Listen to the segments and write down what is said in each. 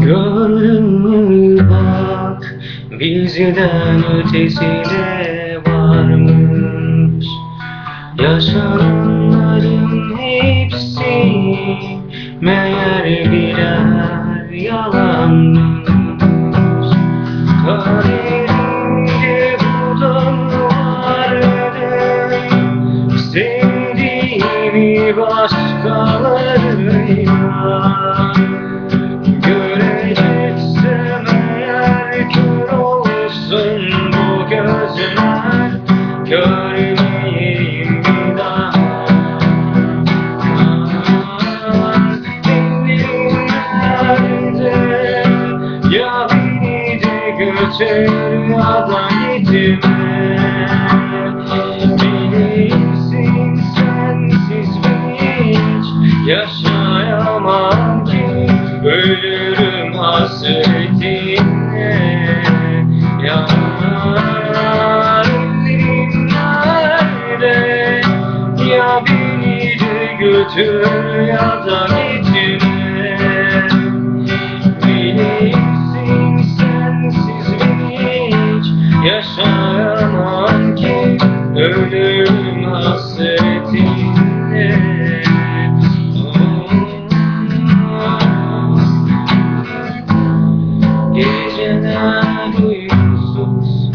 Gördün mü bak bizden ötesi de varmış. Yaşananların hepsi meğer birer yalanmış. Kaderimde bu da vardı Sevdiğimi başkalarıyla götür ya da gitme Bilirsin sensiz ben hiç yaşayamam ki. Ölürüm hasretinle. Yar ellerim nerede Ya beni de götür ya Ölürüm hasretinle Geceler uykusuz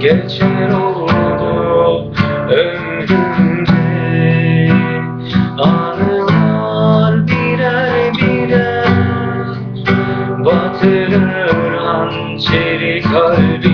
geçer oldu ömrümde. Anılar birer birer batırır hançeri kalbime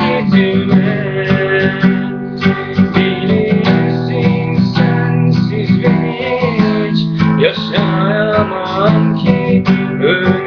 sensiz ben